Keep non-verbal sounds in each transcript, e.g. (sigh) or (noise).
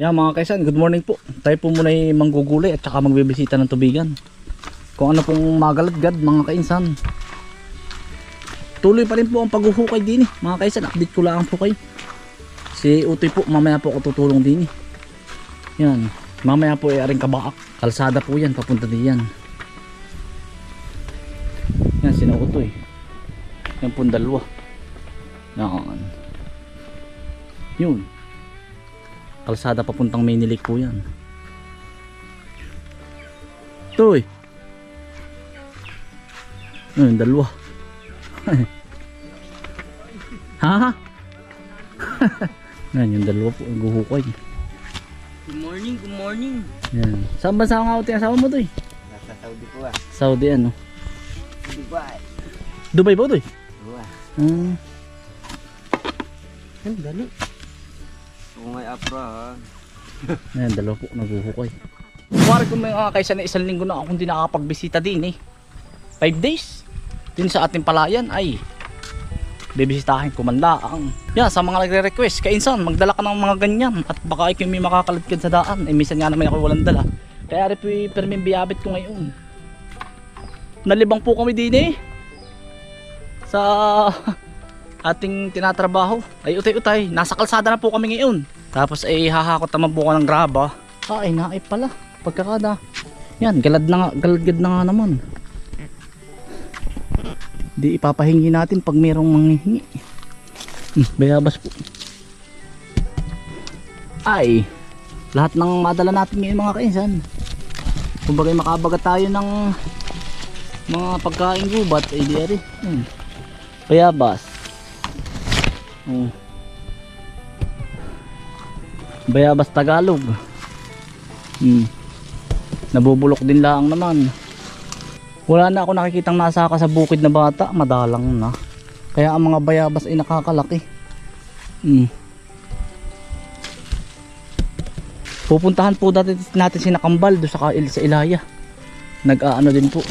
Yan mga kaisan, good morning po. Tayo po muna ay manggugulay at saka magbibisita ng tubigan. Kung ano pong magalatgad mga kainsan. Tuloy pa rin po ang paghuhukay din eh. Mga kaisan, update ko lang po kayo. Si Utoy po, mamaya po ako tutulong din eh. Yan, mamaya po ay aring kabaak. Kalsada po yan, papunta din yan. Yan, sina Utoy. Yan po dalawa. Yan. Yun. Kalsada papuntang Maynilake po yan. Toy. Ayun, dalawa. (laughs) ha? (laughs) Yan, yung dalawa po, guhukay. Good morning, good morning. Yan. Saan bansa nga ako asawa mo, Toy? Nasa Saudi po ah. Saudi, ano? Dubai. Dubai po, Toy? Dubai. Hmm. Ang dali. Kung may apra ha. (laughs) Ayan, dalawa po, naguhukay. Kumari ko mga kaysa na isang linggo na akong hindi nakapagbisita din eh. Five days. Din sa ating palayan ay bibisitahin ko man lang. Yan, sa mga nagre-request, kainsan, magdala ka ng mga ganyan at baka ikaw may makakaladkad sa daan. Eh, minsan nga naman ako walang dala. Kaya rin po yung perming biyabit ko ngayon. Nalibang po kami din eh. Sa (laughs) ating tinatrabaho. Ay utay-utay, nasa kalsada na po kami ngayon. Tapos ay hahakot naman po ko ng graba. Ah, ay naay pala. Pagkakada. Yan, galad na nga, galad na nga naman. Di ipapahingi natin pag merong manghihingi. Hmm, bayabas po. Ay, lahat ng madala natin ngayon mga kainsan. Kumbaga makabaga tayo ng mga pagkain gubat, ay di ari. Hmm. Bayabas. Hmm. Bayabas Tagalog. Hmm. Nabubulok din lang naman. Wala na ako nakikitang nasaka sa bukid na bata, madalang na. Kaya ang mga bayabas ay nakakalaki. Hmm. Pupuntahan po dati natin si Nakambal do sa Kail sa Ilaya. Nag-aano din po.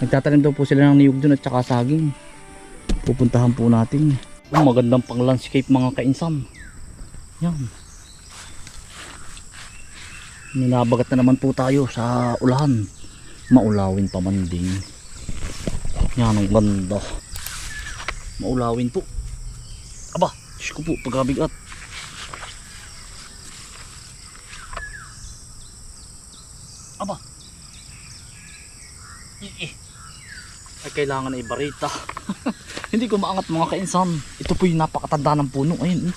Nagtatanim daw po sila ng niyog doon at saka saging. Pupuntahan po natin. Ang magandang pang landscape mga kainsan. Yan. Ninabagat na naman po tayo sa ulahan. Maulawin pa man din. Yan ang ganda. Maulawin po. Aba, Diyos ko po, pagkabigat. Aba. Eh, ay kailangan na ibarita. Hindi ko maangat mga kainsan. Ito po yung napakatanda ng puno. Ayun. eh.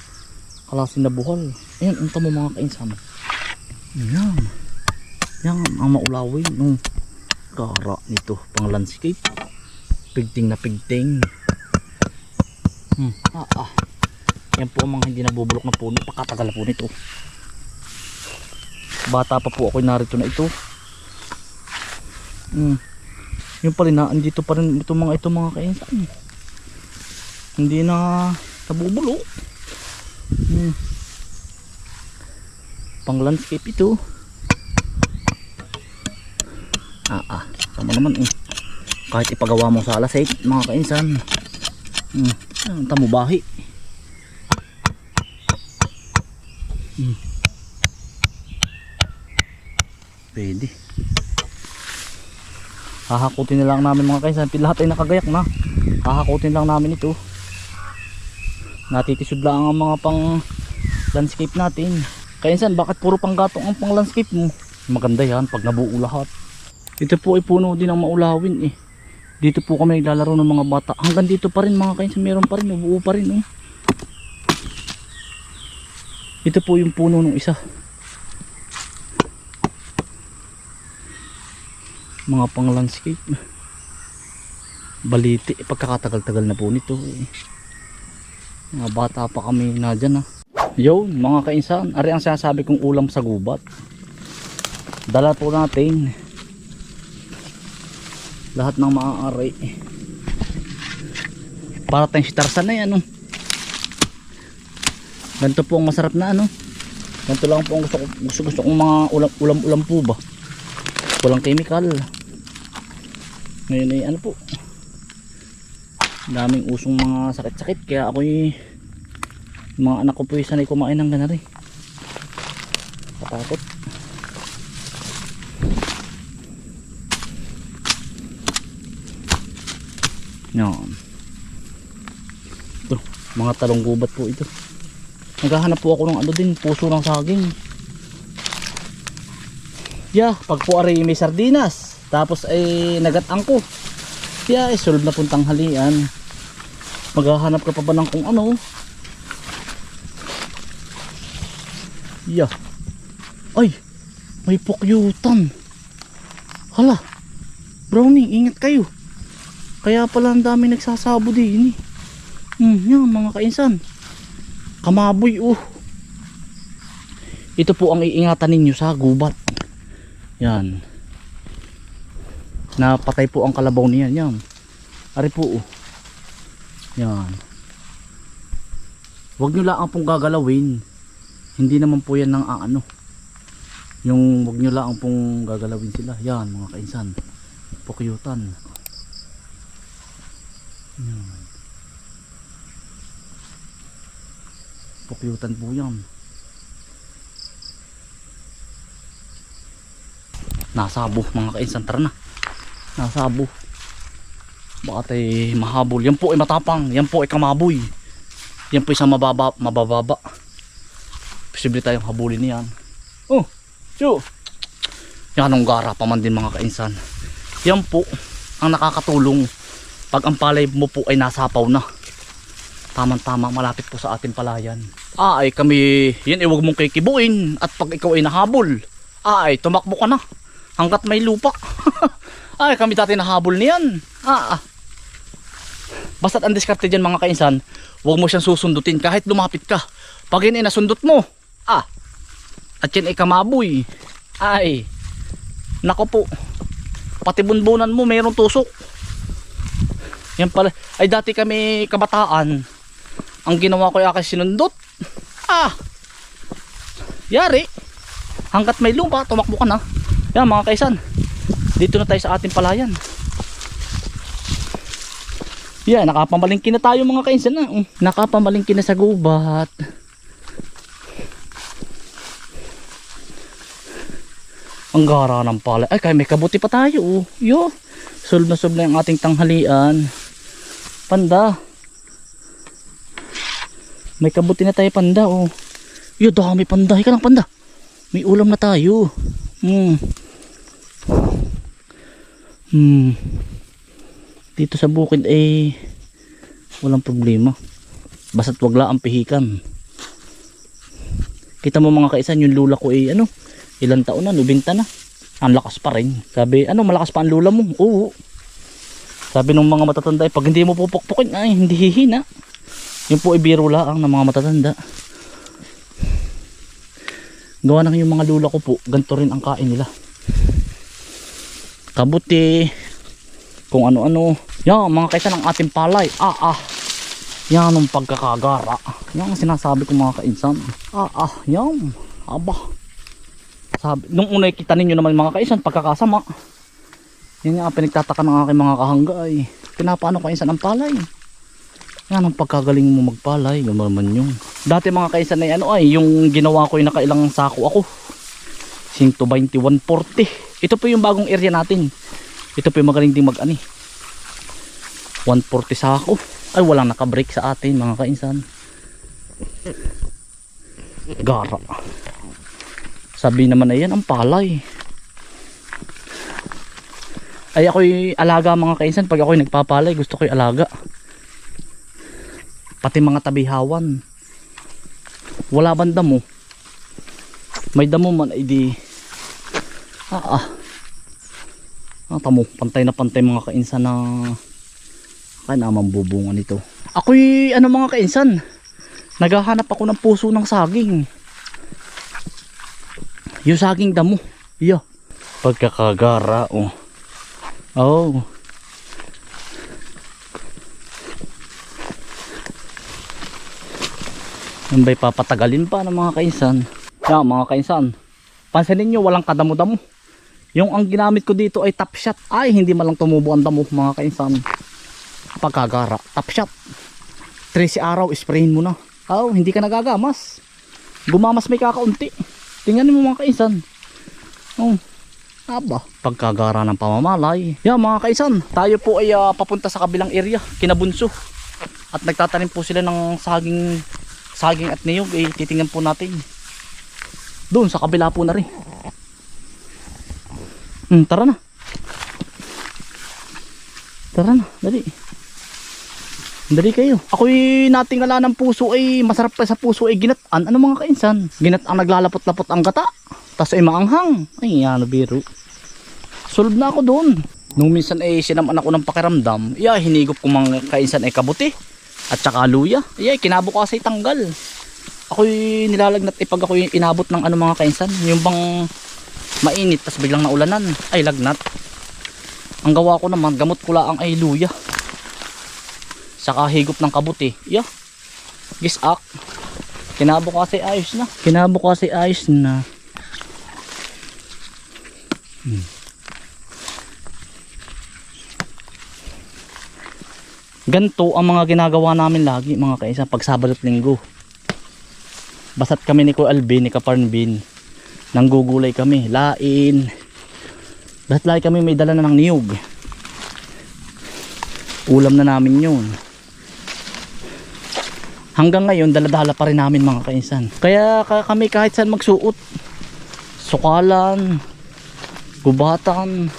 Kalasin na buhal. Ayun, unta mo mga kainsan. Yan. Yan ang maulawin. No. Kara nito. Pang landscape. Pigting na pigting. Hmm. Ah, ah. Yan po ang mga hindi nabubulok na puno. Pakatagal po nito. Bata pa po ako narito na ito. Hmm. Yung pa rin na, andito pa rin ito mga ito mga kainsan. Hindi na nabubulok. Hmm. Pang landscape ito. Ah ah, sama naman eh. Kahit ipagawa mo sa alas 8 mga kainsan. Hmm. Ang tamo. Hmm. Pwede. Hahakutin na lang namin mga kainsan. Lahat ay nakagayak na. Hahakutin lang namin ito. Natitisod lang ang mga pang landscape natin. Kainsan, bakit puro pang gatong ang pang landscape mo? Maganda yan pag nabuo lahat. Ito po ay puno din ang maulawin eh. Dito po kami naglalaro ng mga bata. Hanggang dito pa rin mga kainsan, meron pa rin, nabuo pa rin oh. Ito po yung puno ng isa. Mga pang landscape. Baliti, pagkakatagal-tagal na po nito eh. Mga bata pa kami na dyan ah. Yo, mga kainsan, ari ang sinasabi kong ulam sa gubat. Dala po natin lahat ng maaari. Para tayong si Tarzan na yan, ano. Ganito po ang masarap na ano. Ganito lang po ang gusto, gusto, gusto kong mga ulam, ulam, ulam po ba. Walang chemical. Ngayon ay ano po. Daming usong mga sakit-sakit kaya ako mga anak ko po yung sanay kumain ng ganari Katakot. Yan. Ito, mga talong gubat po ito. Naghahanap po ako ng ano din, puso ng saging. Yeah, pag po aray may sardinas, tapos ay nagatang ko. Yeah, solve na puntang halian. Maghahanap ka pa ba ng kung ano? Yeah. Ay, may pukyutan. Hala, Brownie, ingat kayo. Kaya pala ang dami nagsasabo din eh. Hmm, yan mga kainsan. Kamaboy oh. Ito po ang iingatan ninyo sa gubat. Yan. Napatay po ang kalabaw niyan. Yan. Ari po oh. Yan. Huwag nyo lang pong gagalawin. Hindi naman po yan ng ano. Yung huwag nyo lang pong gagalawin sila. Yan mga kainsan. Pukyutan. Yan. Pukyutan po yan. Nasabo mga kainsan. Tara na. Nasabo. Baka tayo mahabol. Yan po ay matapang. Yan po ay kamaboy. Yan po sa mababa, mabababa. Posible tayong habulin niyan. Oh, Chu. Yan ang gara pa man din mga kainsan. Yan po ang nakakatulong pag ang palay mo po ay nasapaw na. Tamang tama malapit po sa ating palayan. Ah, ay kami, yan huwag mong kikibuin at pag ikaw ay nahabol, ah, ay tumakbo ka na hanggat may lupa. (laughs) ay kami dati nahabol niyan. Ah, ah. Basta't ang diskarte dyan mga kainsan, huwag mo siyang susundutin kahit lumapit ka. Pag yun ay nasundot mo, ah, at yan ay kamaboy, ay, nako po, pati bunbunan mo mayroong tusok. Yan pala, ay dati kami kabataan, ang ginawa ko ay aking sinundot. Ah, yari, hanggat may lupa, tumakbo ka na. Yan mga kaisan, dito na tayo sa ating palayan. Yan, nakapamalingkin na tayo mga kainsan na. Mm, Nakapamalingkin na sa gubat. Ang gara ng pala. Ay, kaya may kabuti pa tayo. Oh. Yo, solve na solve na yung ating tanghalian. Panda. May kabuti na tayo panda. Oh. Yo, dami panda. Ika lang panda. May ulam na tayo. Hmm. Hmm. Dito sa bukid eh walang problema. Basta't wag lang ang pihikan. Kita mo mga kaisan yung lula ko eh ano, ilang taon na, 90 na. Ang lakas pa rin. Sabi, ano, malakas pa ang lula mo? Oo. Sabi ng mga matatanda, eh, pag hindi mo pupukpukin, ay, hindi hihina. Yung po ibiro lang ng mga matatanda. Gawa ng yung mga lula ko po, ganito rin ang kain nila. Kabuti, kung ano-ano. Yan, mga kaisan ng ating palay. Ah, ah. Yan ang pagkakagara. Yan ang sinasabi ko mga kainsan. Ah, ah. Yan. Aba. Sabi, nung una kita ninyo naman mga kaisan, pagkakasama. Yan nga, pinagtataka ng aking mga kahangga ay. Pinapaano kainsan ang palay. Yan ang pagkagaling mo magpalay. Yan naman yung. Dati mga kaisan ay ano ay, yung ginawa ko yung nakailang sako ako. 120, 140. Ito po yung bagong area natin. Ito po yung magaling din mag ani. 140 sako. Ay walang nakabreak sa atin mga kainsan. Gara. Sabi naman ay yan ang palay. Ay ako'y alaga mga kainsan. Pag ako'y nagpapalay gusto ko'y alaga. Pati mga tabihawan. Wala bang damo? May damo man ay di. Ah ah. Ah, tamo, pantay na pantay mga kainsan na kaya naman bubungan nito. Ako'y ano mga kainsan, naghahanap ako ng puso ng saging. Yung saging damo. Iyo. Pagkakagara oh. Oh. Yan ba'y papatagalin pa ng mga kainsan? Yan mga kainsan. Pansinin nyo walang kadamo-damo. Yung ang ginamit ko dito ay top shot. Ay, hindi malang tumubo ang damo mga kainsan. Pagkagara. Top shot. 13 araw, sprayin mo na. Oh, hindi ka nagagamas. Gumamas may kakaunti. Tingnan mo mga kaisan. Oh. Aba, pagkagara ng pamamalay. Yeah, mga kaisan, tayo po ay ah, papunta sa kabilang area, kinabunso. At nagtatanim po sila ng saging saging at niyog, eh titingnan po natin. Doon sa kabila po na rin. Hmm, tara na. Tara na, dali. Dali kayo. Ako'y natingala ng puso ay masarap pa sa puso ay ginataan. Ano mga kainsan? Ginataan naglalapot-lapot ang gata. Tapos ay maanghang. Ay, ano biro. Solve na ako doon. Nung minsan ay sinaman ako ng pakiramdam, iya, hinigop ko mga kainsan ay kabuti. At saka luya. Iya, kinabukas ay tanggal. Ako'y nilalagnat ay pag ako'y inabot ng ano mga kainsan. Yung bang mainit, tapos biglang naulanan. Ay, lagnat. Ang gawa ko naman, gamot ko lang ay luya. Saka higop ng kabuti. Iya. Gisak. Kinabukas ay ayos na. Kinabukas ay ayos na. Ganto ang mga ginagawa namin lagi mga kaisa pag Sabado at Linggo. Basat kami ni Kuya Alvin, ni Kaparnbin. Nanggugulay kami, lain. Lahat lagi kami may dala na ng niyog. Ulam na namin yun. Hanggang ngayon, daladala pa rin namin mga kainsan. Kaya ka- kami kahit saan magsuot. Sukalan, gubatan,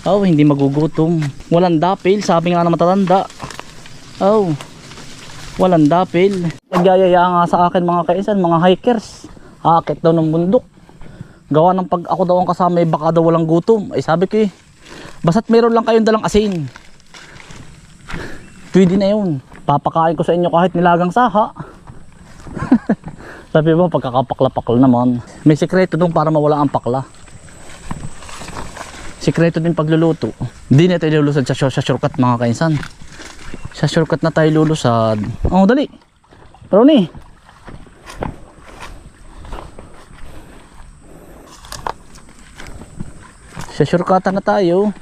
Oh, hindi magugutom. Walang dapil, sabi nga na matatanda. Oh, walang dapil. Nagyayaya nga sa akin mga kaisan, mga hikers. Aakit daw ng bundok. Gawa ng pag ako daw ang kasama, eh, baka daw walang gutom. Ay sabi ko eh, basta't meron lang kayong dalang asin. Pwede na yun. Papakain ko sa inyo kahit nilagang saha. (laughs) sabi mo, pagkakapakla-pakla naman. May sekreto dong para mawala ang pakla. Sikreto din pagluluto. Hindi na tayo lulusad sa, sa shortcut mga kainsan. Sa shortcut na tayo lulusad. Oh, dali. Pero ni. Sa shortcut na tayo.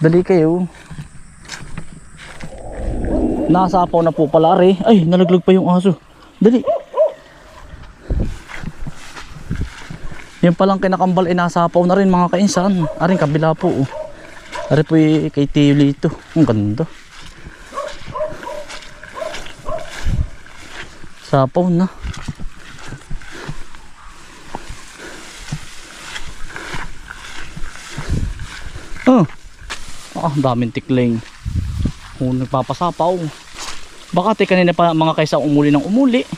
Dali kayo. Nasapaw na po pala re. Ay, nalaglag pa yung aso. Dali. Yung palang kinakambal ay nasapaw na rin mga kainsan. Aring kabila po. Oh. Ari po yung kay Tili ito. Ang ganda. Sapaw na. Oh. Ah, daming tikling. Oh, nagpapasapaw. Baka te kanina pa mga kaysa umuli ng umuli.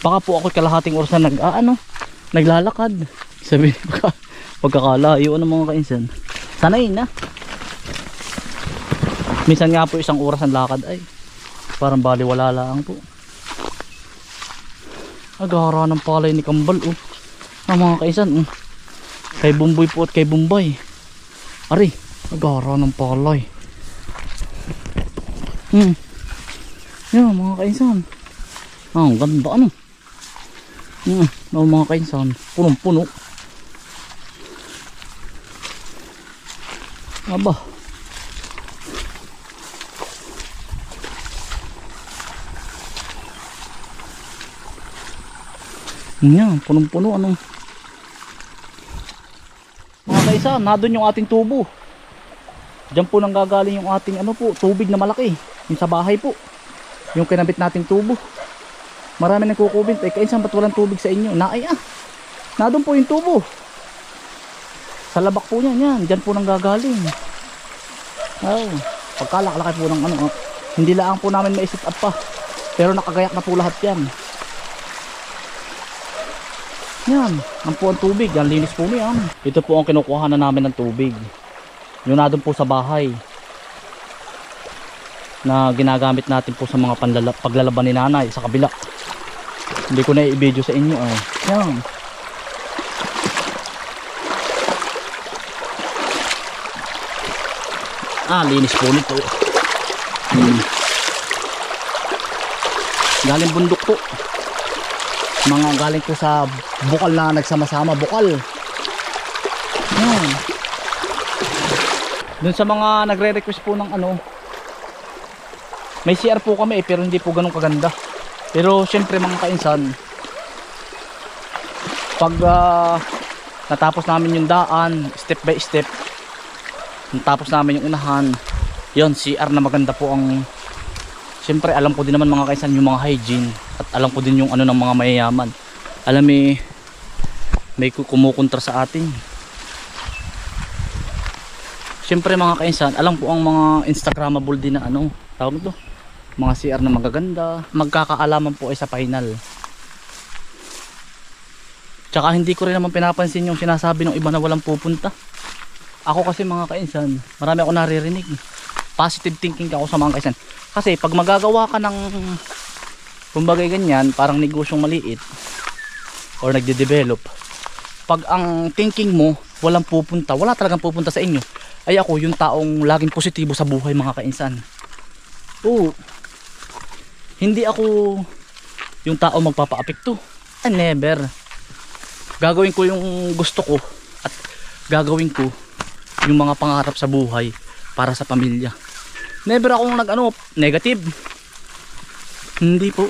Baka po ako kalahating oras na nag ah, ano, naglalakad. Sabi (laughs) pagka, pagkakalayo ng mga kainsan. Sanay na. Minsan nga po isang oras ang lakad ay parang baliwala lang po. Agara ng palay ni Kambal oh. Ang mga kaisan oh. Kay Bumboy po at kay Bumbay. Ari, agara ng palay. Hmm. Yan mga kaisan. Ah, ang ganda ano. Hmm, ang mga kaisan. Punong-puno. Aba. Yan, punong-puno ano. Mga kaisa, na yung ating tubo. Diyan po nang gagaling yung ating ano po, tubig na malaki. Yung sa bahay po. Yung kinabit nating tubo. Marami nang kukubit. Eh, kainsan ba't walang tubig sa inyo? Naay ah. Na doon po yung tubo. Sa labak po niyan, yan. Diyan po nang gagaling. Oh, pagkalakalaki po ng ano. oh. Hindi lang po namin maisip up pa. Pero nakagayak na po lahat yan. Yan, ang po ang tubig. Yan, linis po niyan. Ito po ang kinukuha na namin ng tubig. Yung na po sa bahay. Na ginagamit natin po sa mga panlala, paglalaban ni nanay sa kabila. Hindi ko na i-video sa inyo. Oh. Yan. Ah, linis po nito. Hmm. Galing bundok po. Mga galing po sa bukal na nagsama-sama bukal. Yan. Doon sa mga nagre-request po ng ano, may CR po kami eh, pero hindi po ganun kaganda. Pero syempre mga kainsan, pag ah, natapos namin yung daan step by step natapos namin yung unahan yon CR na maganda po ang Siyempre alam ko din naman mga kaisan yung mga hygiene at alam ko din yung ano ng mga mayayaman. Alam may may ku- kumukontra sa atin. Siyempre mga kaisan, alam ko ang mga instagrammable din na ano, tawag to, mga CR na magaganda, magkakaalaman po ay sa final. Tsaka hindi ko rin naman pinapansin yung sinasabi ng iba na walang pupunta. Ako kasi mga kainsan, marami ako naririnig. Positive thinking ako sa mga kaisan. Kasi pag magagawa ka ng kumbaga ganyan, parang negosyong maliit or nagde-develop, pag ang thinking mo walang pupunta, wala talagang pupunta sa inyo, ay ako yung taong laging positibo sa buhay mga kainsan. Oo. Hindi ako yung tao magpapa-apekto. I never. Gagawin ko yung gusto ko at gagawin ko yung mga pangarap sa buhay para sa pamilya. Never akong nag ano, negative. Hindi po.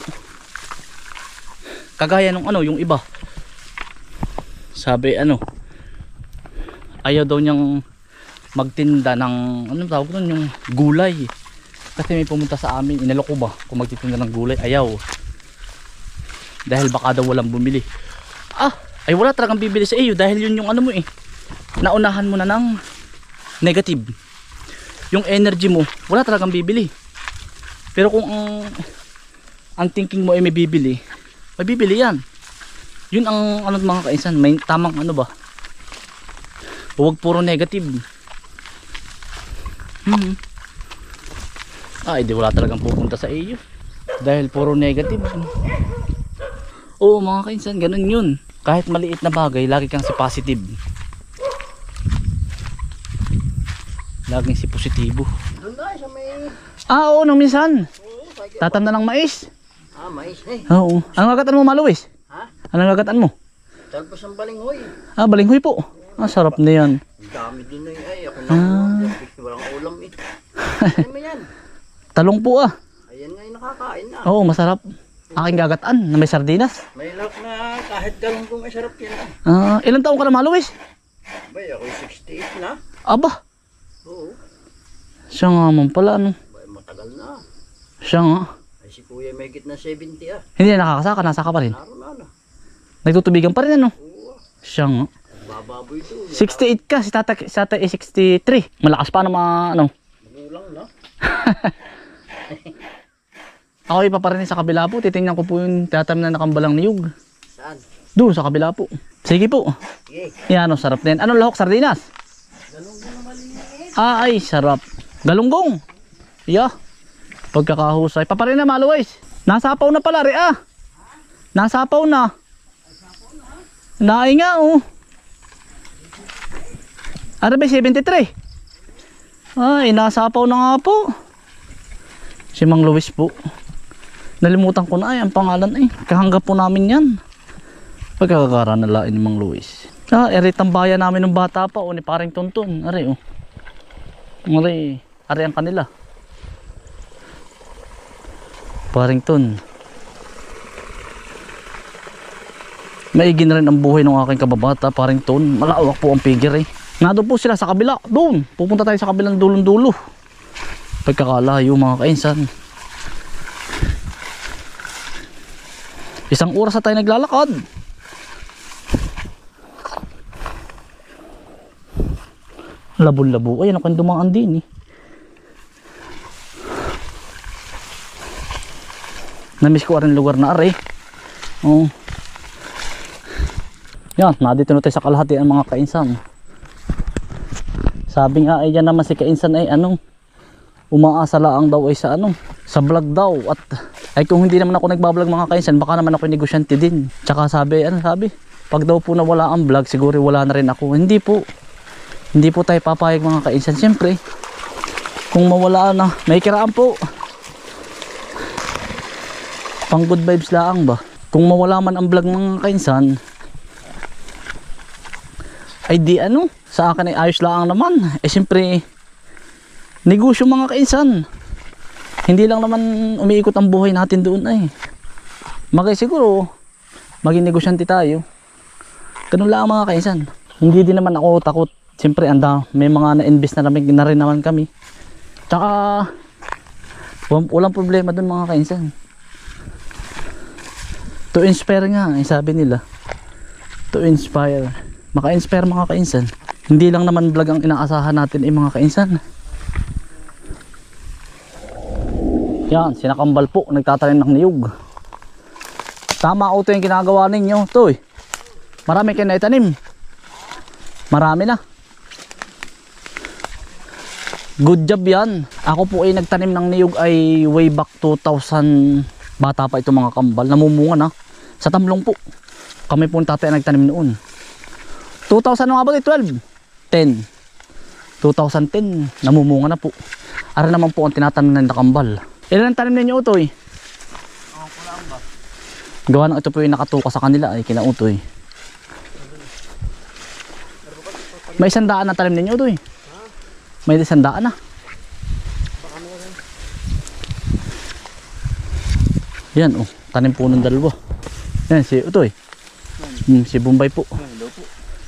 Kagaya nung ano, yung iba. Sabi ano, ayaw daw niyang magtinda ng, ano tawag doon, yung gulay. Kasi may pumunta sa amin, inalo ko ba kung magtitinda ng gulay, ayaw. Dahil baka daw walang bumili. Ah, ay wala talagang bibili sa iyo dahil yun yung ano mo eh. Naunahan mo na ng negative yung energy mo, wala talagang bibili. Pero kung ang ang thinking mo ay may bibili, may bibili yan. Yun ang ano mga kaisan, may tamang ano ba? Huwag puro negative. Hmm. Ay, di wala talagang pupunta sa iyo. Dahil puro negative. Oo mga kaisan, ganun yun. Kahit maliit na bagay, lagi kang si positive. Laging si positibo. Doon na, sa may... Ah, oo, nung minsan. Sakit. Tatanda ng mais. Ah, mais eh. Oo. Anong agatan mo, Maluwis? Ha? Anong agatan mo? Talpos ang balinghoy. Ah, balinghoy po. Ah, sarap na yan. Ang dami din na yun. Ay, ako na. Ah. Ano mo yan? (laughs) Talong po ah. Ayan nga yung nakakain na. Oo, masarap. Aking gagataan na may sardinas. May lock na kahit galong kong masarap yan. Ah, ah. ilang taong ka na, Maluwis? Bay, ako 68 na. Aba, Oo. siya nga man pala, ano. Bay, matagal na. Siya nga. Ay, si kuya may git na 70 ah. Hindi na nakakasaka, nasaka pa rin. Naroon na na. Nagtutubigan pa rin, ano. Oo. ah. Siya nga. Bababoy doon. 68 ka, si tata, si tata ay 63. Malakas pa naman, ano. Magulang na. (laughs) Ako ipaparinig sa kabila po, titingnan ko po yung tatam na nakambalang niyog. Saan? Doon sa kabila po. Sige po. Sige. Yan, oh, sarap yan. Anong lahok? Sardinas? Galong na maliit. Ah, ay, sarap. Galunggong. Yeah. Pagkakahusay. Paparin na, maluways. Nasapaw na pala, re, ah. Nasapaw na. Naay nga, oh. Ano ba, 73? Ay, nasapaw na nga po. Si Mang Luis po. Nalimutan ko na ay, ang pangalan ay. Kahangga po namin yan. Pagkakakara na lain ni Mang Luis. Ah, eritang bayan namin ng bata pa, o ni paring tuntun. Ari, oh. Ari, ari ang kanila. Paring tun. Maigi na rin ang buhay ng aking kababata, paring tun. Malawak po ang figure eh. Nado po sila sa kabila, doon. Pupunta tayo sa kabilang dulong-dulo. Pagkakalayo mga kainsan. Isang oras na tayo naglalakad. Labo-labo. Ayan ako yung dumaan din eh. Namiss ko rin lugar na are. Oo. Yan, nandito na tayo sa kalahati ang mga kainsan. Sabi nga ay yan naman si kainsan ay anong umaasa lang daw ay sa ano sa vlog daw. At ay kung hindi naman ako nagbablog mga kainsan baka naman ako negosyante din. Tsaka sabi ano sabi pag daw po nawala ang vlog siguro wala na rin ako. Hindi po. Hindi po tayo papayag mga kainsan. Siyempre kung mawala na may kiraan po. Pang good vibes lang ba? Kung mawala man ang vlog mga kainsan ay di ano sa akin ay ayos lang naman eh siyempre negosyo mga kainsan hindi lang naman umiikot ang buhay natin doon ay magay siguro maging negosyante tayo Ganun lang mga kainsan. Hindi din naman ako takot. Siyempre, anda, may mga na-invest na, namin, na rin naman kami. Tsaka, walang, problema dun mga kainsan. To inspire nga, eh, sabi nila. To inspire. Maka-inspire mga kainsan. Hindi lang naman vlog ang inaasahan natin eh mga kainsan. Yan, sinakambal po, nagtatanim ng niyog. Tama o ito yung ginagawa ninyo. Ito eh. Marami kayo na itanim. Marami na. Good job yan. Ako po ay nagtanim ng niyog ay way back 2000 bata pa ito mga kambal. Namumunga na. Sa tamlong po. Kami po tatay ay nagtanim noon. 2000 ano nga ba? 12? 10. 2010. Namumunga na po. Ara naman po ang tinatanim ng nakambal. Ilan ang tanim ninyo utoy? Gawa ng ito po yung nakatuka sa kanila ay kina utoy. May isang daan na tanim ninyo utoy. May isang daan na. Yan oh, tanim po ng dalawa. Yan si Utoy. Hmm, si Bombay po.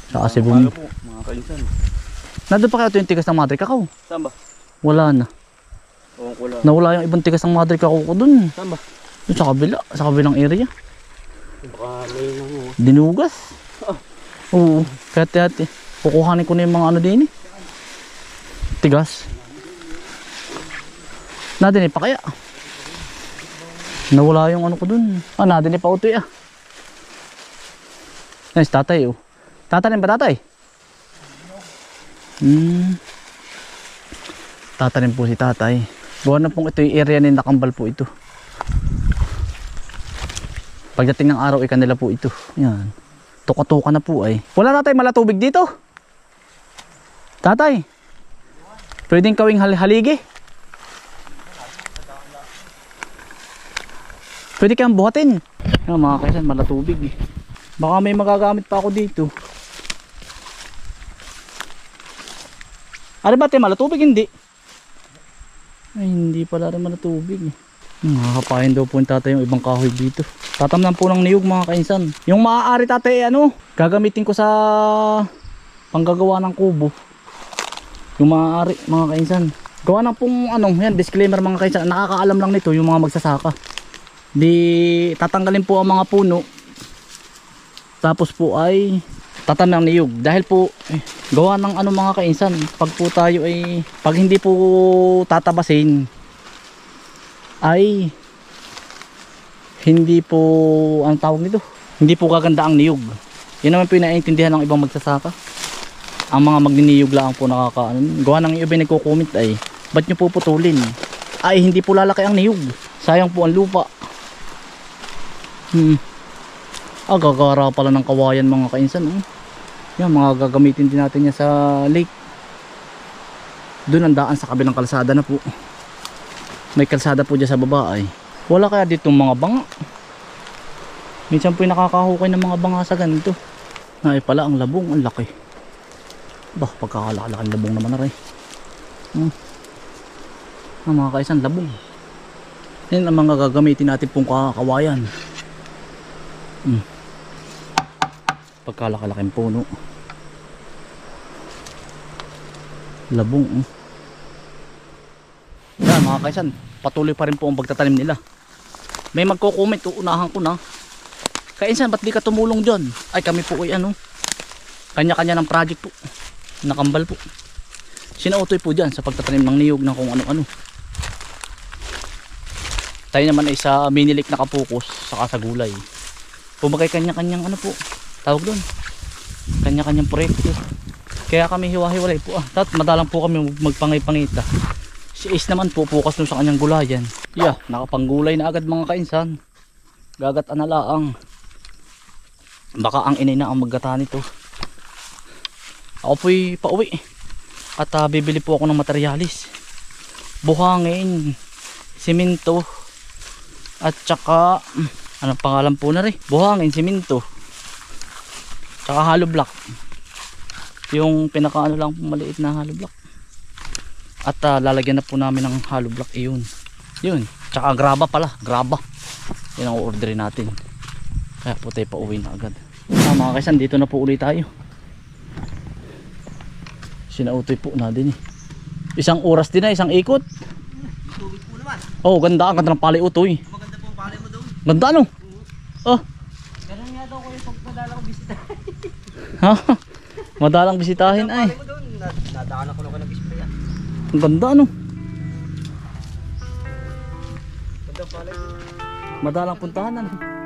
Saka si Bombay. Kainsan. Nandun pa kaya ito yung tigas ng madre kakao? Saan ba? Wala na. Oo lang. Nawala yung ibang tigas ng madre kakao ko dun. Saan ba? Dun sa kabila, sa kabilang area. Baka may nang oh. Dinugas. Oo. Kaya tiyati. Kukuhanin ko na yung mga ano din eh. Tigas. Nadini pa kaya? Nawala yung ano ko dun. Ah, nadini pa utoy ah. Si tatay oh. Tatanim ba tatay? Hmm. Tatanim po si tatay. Gawa na pong ito yung area ni Nakambal po ito. Pagdating ng araw, ikan nila po ito. Yan. Tuka-tuka na po ay. Wala tatay malatubig dito. Tatay. Pwedeng kawing hal haligi. Pwede kang buhatin. Yan mga kaisan, malatubig eh. Baka may magagamit pa ako dito. Ano ba tayo malatubig? Hindi. Ay, hindi pala rin malatubig eh. Nakakapain daw po yung tatay yung ibang kahoy dito. Tatamnan po ng niyog mga kainsan. Yung maaari tatay ano, gagamitin ko sa panggagawa ng kubo. Yung maaari mga kainsan. Gawa ng pong ano, yan disclaimer mga kainsan. Nakakaalam lang nito yung mga magsasaka. Di tatanggalin po ang mga puno. Tapos po ay tatamnan ng niyog. Dahil po eh, gawa ng ano mga kainsan, pag po tayo ay pag hindi po tatabasin ay hindi po ang tawag nito? Hindi po gaganda ang niyog. Yun naman po yung naiintindihan ng ibang magsasaka. Ang mga magniniyog lang po nakaka ano, gawa ng iba nagko-comment ay ba't nyo puputulin ay hindi po lalaki ang niyog. Sayang po ang lupa. Hmm. Ah gagara pala ng kawayan mga kainsan oh. Yan mga gagamitin din natin yan sa lake. Doon ang daan sa kabilang kalsada na po. May kalsada po dyan sa baba ay. Wala kaya dito mga banga. Minsan po yung nakakahukay ng mga banga sa ganito. Ay pala ang labong ang laki. Bah pagkakalaki ang labong naman na rin. Hmm. ang mga kaisan labong. Yan ang mga gagamitin natin pong kakawayan hmm. pagkalakalaking puno labong oh. Yan mga kaisan, patuloy pa rin po ang pagtatanim nila. May magko-comment, uunahan ko na. Kaisan, ba't di ka tumulong dyan? Ay kami po ay ano, kanya-kanya ng project po. Nakambal po. Sinautoy po dyan sa pagtatanim ng niyog ng kung ano-ano. Tayo naman ay sa minilik nakapokus saka sa gulay. Pumagay kanya-kanyang ano po, tawag doon. Kanya-kanyang proyekto. Kaya kami hiwa-hiwalay po ah. Tapos madalang po kami magpangay-pangita. Si Ace naman po focus dun sa kanyang gulayan. Yeah, nakapanggulay na agad mga kainsan. Gagat analaang. Baka ang inay na ang maggata nito. Ako po'y pauwi. At ah, bibili po ako ng materialis. Buhangin, simento, at saka, hmm, anong pangalan po na rin? Buhangin, simento, tsaka hollow block. Yung pinaka ano lang maliit na hollow block at ah, lalagyan na po namin ng hollow block iyon yun tsaka graba pala graba yun ang orderin natin kaya po tayo pa uwi na agad Ah, mga kaisan, dito na po ulit tayo. Sinautoy po na din eh. Isang oras din na, isang ikot. Oh, ganda. Ang ganda ng pali utoy. Maganda po ang mo doon. Ganda ano? Oh, Ganun nga daw ko yung pagpadala ko bisita. ha? Madalang bisitahin ay. Nadaan ako kanag-spray ah. Ang ganda ano? Ganda pala. Madalang puntahan ano?